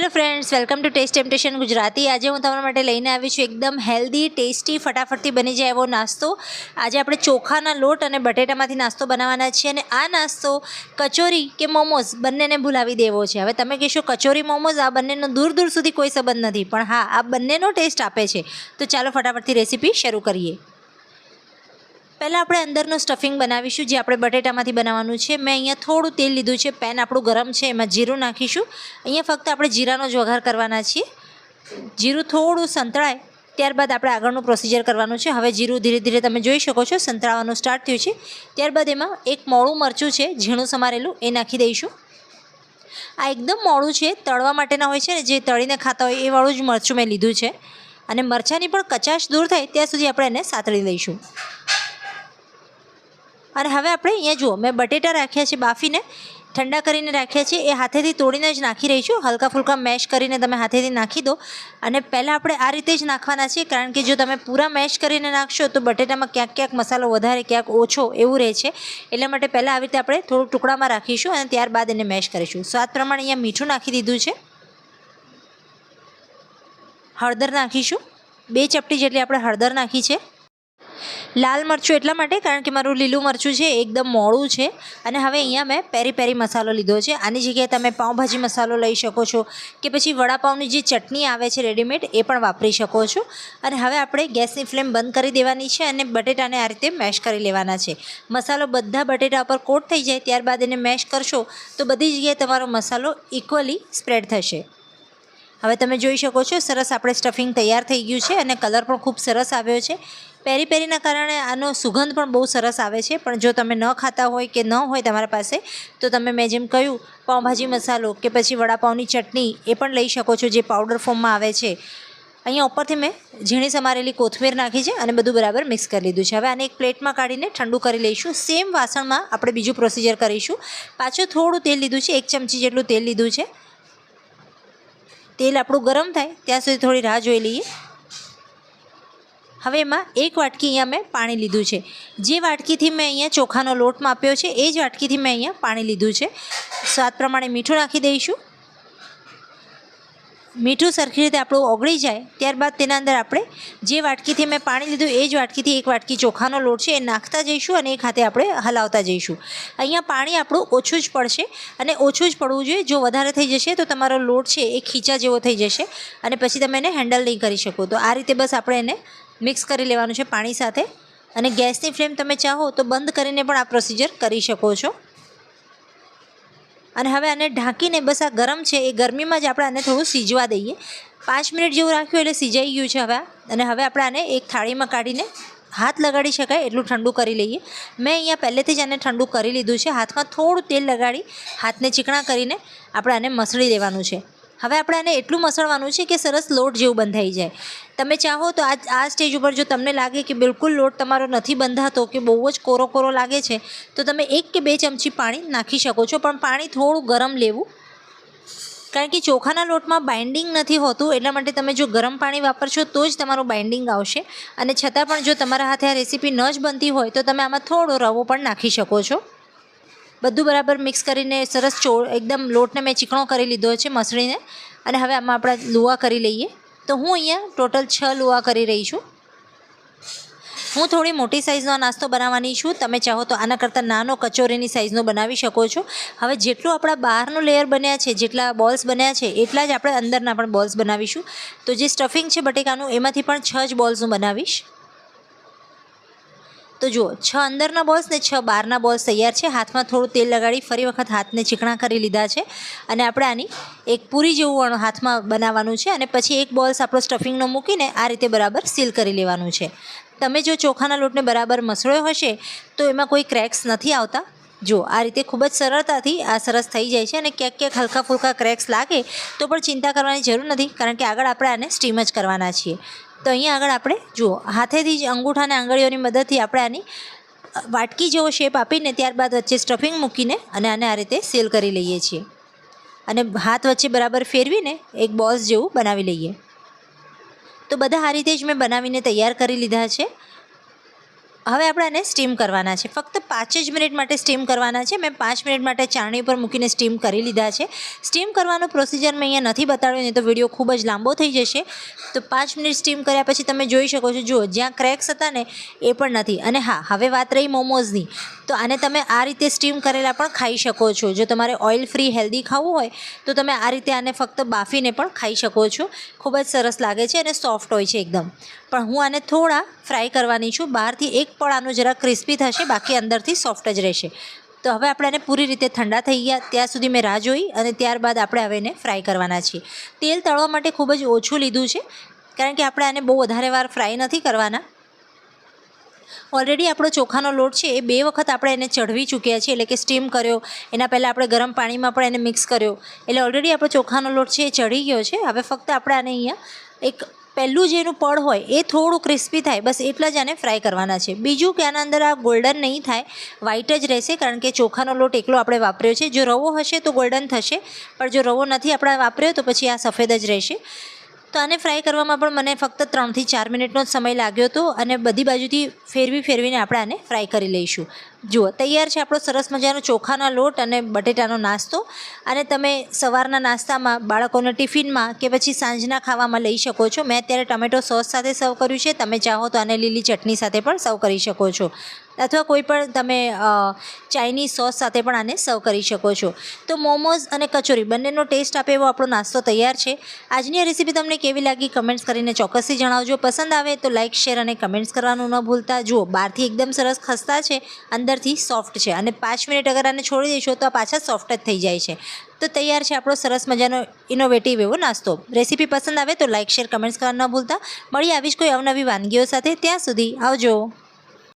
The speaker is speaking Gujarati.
Hello friends welcome to taste temptation Gujarati આજે હું તમારા માટે લઈને આવી છું એકદમ હેલ્ધી ટેસ્ટી ફટાફટથી બની જાય એવો નાસ્તો. આજે આપણે ચોખાના લોટ અને બટેટામાંથી નાસ્તો બનાવવાના છીએ અને આ નાસ્તો કચોરી કે મોમોઝ બંનેને ભૂલાવી દેવો છે. હવે તમે કહેશો કચોરી, મોમોઝ આ બંનેનો દૂર દૂર સુધી કોઈ સંબંધ નથી. પણ હા, આ બંનેનો ટેસ્ટ આપે છે. તો ચાલો ફટાફટથી રેસીપી શરૂ કરીએ. પહેલાં આપણે અંદરનું સ્ટફિંગ બનાવીશું, જે આપણે બટેટામાંથી બનાવવાનું છે. મેં અહીંયા થોડું તેલ લીધું છે, પેન આપણું ગરમ છે, એમાં જીરું નાખીશું. અહીંયા ફક્ત આપણે જીરાનો જ વઘાર કરવાના છીએ. જીરું થોડું સંતળાય, ત્યારબાદ આપણે આગળનું પ્રોસિજર કરવાનું છે. હવે જીરું ધીરે ધીરે તમે જોઈ શકો છો, સંતળાવાનું સ્ટાર્ટ થયું છે. ત્યારબાદ એમાં એક મોળું મરચું છે, ઝીણું સમારેલું, એ નાખી દઈશું. આ એકદમ મોડું છે, તળવા માટેના હોય છે ને, જે તળીને ખાતા હોય એ વાળું જ મરચું મેં લીધું છે. અને મરચાંની પણ કચાશ દૂર થાય, ત્યાં સુધી આપણે એને સાતળી લઈશું. અને હવે આપણે અહીંયા જુઓ. મેં બટેટા રાખ્યા છે બાફીને. ઠંડા કરીને રાખ્યા છે. એ હાથેથી તોડીને જ નાખી રહી છું હલકા ફુલકા મેશ કરીને તમે હાથેથી નાખી દો. અને પહેલાં આપણે આ રીતે જ નાખવાના છે કારણ કે જો તમે પૂરા મેશ કરીને નાખશો તો બટેટામાં ક્યાંક ક્યાંક મસાલો વધારે, ક્યાંક ઓછો એવું રહે છે. એટલા માટે પહેલાં આવી રીતે આપણે થોડું ટુકડામાં રાખીશું અને ત્યારબાદ એને મેશ કરીશું. સ્વાદ પ્રમાણે અહીંયા મીઠું નાખી દીધું છે. હળદર નાખીશું. બે ચપટી જેટલી આપણે હળદર નાખી છે. લાલ મરચું એટલા માટે, કારણ કે મારું લીલું મરચું છે એકદમ મોડું છે. અને હવે અહીંયા મેં પેરી પેરી મસાલો લીધો છે. આની જગ્યાએ તમે પાઉંભાજી મસાલો લઈ શકો છો કે પછી વડાપાઉંની જે ચટણી આવે છે રેડીમેડ એ પણ વાપરી શકો છો. અને હવે આપણે ગેસની ફ્લેમ બંધ કરી દેવાની છે અને બટેટાને આ રીતે મેશ કરી લેવાના છે. મસાલો બધા બટેટા ઉપર કોટ થઈ જાય, ત્યારબાદ એને મેશ કરશો તો બધી જગ્યાએ તમારો મસાલો ઇક્વલી સ્પ્રેડ થશે. હવે તમે જોઈ શકો છો, સરસ આપણે સ્ટફિંગ તૈયાર થઈ ગયું છે અને કલર પણ ખૂબ સરસ આવ્યો છે. પેરી પેરીના કારણે આનો સુગંધ પણ બહુ સરસ આવે છે, પણ જો તમે ન ખાતા હોય કે ન હોય તમારા પાસે, તો તમે મેં જેમ કહ્યું, પાઉંભાજી મસાલો કે પછી વડાપાઉંની ચટણી એ પણ લઈ શકો છો જે પાવડર ફોર્મમાં આવે છે. અહીંયા ઉપરથી મેં ઝીણી સમારેલી કોથમીર નાખી છે અને બધું બરાબર મિક્સ કરી લીધું છે. હવે આને એક પ્લેટમાં કાઢીને ઠંડુ કરી લઈશું. સેમ વાસણમાં આપણે બીજું પ્રોસિજર કરીશું. પાછું થોડું તેલ લીધું છે, એક ચમચી જેટલું તેલ લીધું છે. તેલ આપણું ગરમ થાય, ત્યાં સુધી થોડી રાહ જોઈ લઈએ. હવે એમાં એક વાટકી અહીંયા મેં પાણી લીધું છે. જે વાટકીથી મેં અહીંયા ચોખાનો લોટ માપ્યો છે, એ જ વાટકીથી મેં અહીંયા પાણી લીધું છે. સ્વાદ પ્રમાણે મીઠું નાખી દઈશું. મીઠું સરખી રીતે આપણું ઓગળી જાય, ત્યારબાદ તેના અંદર આપણે જે વાટકીથી મેં પાણી લીધું, એ જ વાટકીથી એક વાટકી ચોખાનો લોટ છે, એ નાખતા જઈશું અને એ ખાતે આપણે હલાવતા જઈશું. અહીંયા પાણી આપણું ઓછું જ પડશે અને ઓછું જ પડવું જોઈએ. જો વધારે થઈ જશે તો તમારો લોટ છે એ ખીચા જેવો થઈ જશે અને પછી તમે એને હેન્ડલ નહીં કરી શકો. તો આ રીતે બસ આપણે એને મિક્સ કરી લેવાનું છે પાણી સાથે અને ગેસની ફ્લેમ તમે ચાહો તો બંધ કરીને પણ આ પ્રોસિજર કરી શકો છો. અને હવે આને ઢાંકીને બસ આ ગરમ છે, એ ગરમીમાં જ આપણે આને થોડું સીજવા દઈએ. પાંચ મિનિટ જેવું રાખ્યું એટલે સીજાઈ ગયું છે હવે અને હવે આપણે આને એક થાળીમાં કાઢીને હાથ લગાડી શકાય એટલું ઠંડુ કરી લઈએ. મેં અહીંયા પહેલેથી જ આને ઠંડુ કરી લીધું છે. હાથમાં થોડું તેલ લગાડી હાથને ચીકણા કરીને આપણે આને મસળી દેવાનું છે. હવે આપણે આને એટલું મસળવાનું છે કે સરસ લોટ જેવું બંધાઈ જાય. તમે ચાહો તો આ આ સ્ટેજ ઉપર જો તમને લાગે કે બિલકુલ લોટ તમારો નથી બંધાતો કે બહુ જ કોરો કોરો લાગે છે, તો તમે એક કે બે ચમચી પાણી નાખી શકો છો. પણ પાણી થોડું ગરમ લેવું. કારણ કે ચોખાના લોટમાં બાઇન્ડિંગ નથી હોતું, એટલા માટે તમે જો ગરમ પાણી વાપરશો તો જ તમારું બાઇન્ડિંગ આવશે. અને છતાં પણ જો તમારા હાથે આ રેસીપી ન જ બનતી હોય તો તમે આમાં થોડો રવો પણ નાખી શકો છો. બધું બરાબર મિક્સ કરીને સરસ ચો એકદમ લોટને મેં ચીકણો કરી લીધો છે મસળીને. અને હવે આમાં આપણે લુવા કરી લઈએ. તો હું અહીંયા ટોટલ છ લુવા કરી રહી છું. હું થોડી મોટી સાઇઝનો નાસ્તો બનાવવાની છું. તમે ચાહો તો આના કરતાં નાનો કચોરીની સાઇઝનો બનાવી શકો છો. હવે જેટલું આપણા બહારનું લેયર બન્યા છે, જેટલા બોલ્સ બન્યા છે, એટલા જ આપણે અંદરના પણ બોલ્સ બનાવીશું. તો જે સ્ટફિંગ છે બટેકાનું, એમાંથી પણ છ જ બોલ્સનું બનાવીશ. તો જુઓ, છ અંદરના બોલ્સ ને છ બહારના બોલ્સ તૈયાર છે. હાથમાં થોડું તેલ લગાડી ફરી વખત હાથને ચીકણા કરી લીધા છે. અને આપણે આની એક પૂરી જેવું હાથમાં બનાવવાનું છે અને પછી એક બોલ્સ આપણો સ્ટફિંગનો મૂકીને આ રીતે બરાબર સીલ કરી લેવાનું છે. તમે જો ચોખાના લોટને બરાબર મસળ્યો હશે, તો એમાં કોઈ ક્રેક્સ નથી આવતા. જો આ રીતે ખૂબ જ સરળતાથી આ સરસ થઈ જાય છે અને ક્યાંક ક્યાંક હલકા ફુલકા ક્રેક્સ લાગે તો પણ ચિંતા કરવાની જરૂર નથી, કારણ કે આગળ આપણે આને સ્ટીમ જ કરવાના છીએ. તો અહીંયા આગળ આપણે જુઓ. હાથેથી જ અંગૂઠાને આંગળીઓની મદદથી આપણે આની વાટકી જેવો શેપ આપીને ત્યારબાદ વચ્ચે સ્ટફિંગ મૂકીને અને આને આ રીતે સેલ કરી લઈએ છીએ. અને હાથ વચ્ચે બરાબર ફેરવીને એક બોલ્સ જેવું બનાવી લઈએ. તો બધા આ રીતે જ મેં બનાવીને તૈયાર કરી લીધા છે. હવે આપણે આને સ્ટીમ કરવાના છે. ફક્ત પાંચ જ મિનિટ માટે સ્ટીમ કરવાના છે. મેં પાંચ મિનિટ માટે ચાણી ઉપર મૂકીને સ્ટીમ કરી લીધા છે. સ્ટીમ કરવાનો પ્રોસિજર મેં અહીંયા નથી બતાવ્યું, નહીં તો વીડિયો ખૂબ જ લાંબો થઈ જશે. તો પાંચ મિનિટ સ્ટીમ કર્યા પછી તમે જોઈ શકો છો, જુઓ, જ્યાં ક્રેક્સ હતા ને, એ પણ નથી. અને હા, હવે વાત રહી મોમોઝની. તો આને તમે આ રીતે સ્ટીમ કરેલા પણ ખાઈ શકો છો. જો તમારે ઓઇલ ફ્રી હેલ્ધી ખાવું હોય, તો તમે આ રીતે આને ફક્ત બાફીને પણ ખાઈ શકો છો. ખૂબ જ સરસ લાગે છે અને સોફ્ટ હોય છે એકદમ. પણ હું આને થોડા ફ્રાય કરવાની છું. બહારથી એક પળ આનું જરા ક્રિસ્પી થશે, બાકી અંદરથી સોફ્ટ જ રહેશે. તો હવે આપણે એને પૂરી રીતે ઠંડા થઈ ગયા. ત્યાં સુધી મેં રાહ જોઈ અને ત્યારબાદ આપણે હવે એને ફ્રાય કરવાના છીએ. તેલ તળવા માટે ખૂબ જ ઓછું લીધું છે, કારણ કે આપણે આને બહુ વધારે વાર ફ્રાય નથી કરવાના. ઓલરેડી આપણો ચોખાનો લોટ છે, એ બે વખત આપણે એને ચઢવી ચૂક્યા છીએ, એટલે કે સ્ટીમ કર્યો. એના પહેલાં આપણે ગરમ પાણીમાં પણ એને મિક્સ કર્યો. એટલે ઓલરેડી આપણો ચોખાનો લોટ છે, એ ચઢી ગયો છે. હવે ફક્ત આપણે આને અહીંયા એક પહેલું જે એનું પડ હોય એ થોડું ક્રિસ્પી થાય, બસ એટલા જ આને ફ્રાય કરવાના છે. બીજું કે આના અંદર આ ગોલ્ડન નહીં થાય વ્હાઇટ જ રહેશે કારણ કે ચોખાનો લોટ એકલો આપણે વાપર્યો છે. જો રવો હશે તો ગોલ્ડન થશે, પણ જો રવો નથી આપણે વાપર્યો તો પછી આ સફેદ જ રહેશે. તો આને ફ્રાય કરવામાં પણ મને ફક્ત ત્રણથી ચાર મિનિટનો જ સમય લાગ્યો હતો અને બધી બાજુથી ફેરવી ફેરવીને આપણે આને ફ્રાય કરી લઈશું. જુઓ, તૈયાર છે આપણો સરસ મજાનો ચોખાનો લોટ અને બટેટાનો નાસ્તો. અને તમે સવારના નાસ્તામાં બાળકોને ટિફિનમાં કે પછી સાંજના ખાવામાં લઈ શકો છો. મેં અત્યારે ટમેટો સોસ સાથે સર્વ કર્યું છે. તમે ચાહો તો આને લીલી ચટણી સાથે પણ સર્વ કરી શકો છો. અથવા કોઈ પણ તમે ચાઇનીઝ સોસ સાથે પણ આને સર્વ કરી શકો છો. તો મોમોઝ અને કચોરી બંનેનો ટેસ્ટ આપે એવો આપણો નાસ્તો તૈયાર છે. આજની રેસીપી તમને કેવી લાગી કમેન્ટ્સ કરીને ચોક્કસથી જણાવજો. પસંદ આવે તો લાઇક, શેર અને કમેન્ટ્સ કરવાનું ન ભૂલતા. જુઓ, બહારથી એકદમ સરસ ખસ્તા છે. અંદરથી સોફ્ટ છે અને પાંચ મિનિટ અગર આને છોડી દઈશું તો આ પાછા સોફ્ટ જ થઈ જાય છે. તો તૈયાર છે આપણો સરસ મજાનો ઇનોવેટિવ એવો નાસ્તો. રેસીપી પસંદ આવે તો લાઇક શેર કમેન્ટ્સ કરવા ન ભૂલતા. મળી આવીશ કોઈ અવનવી વાનગીઓ સાથે. ત્યાં સુધી આવજો.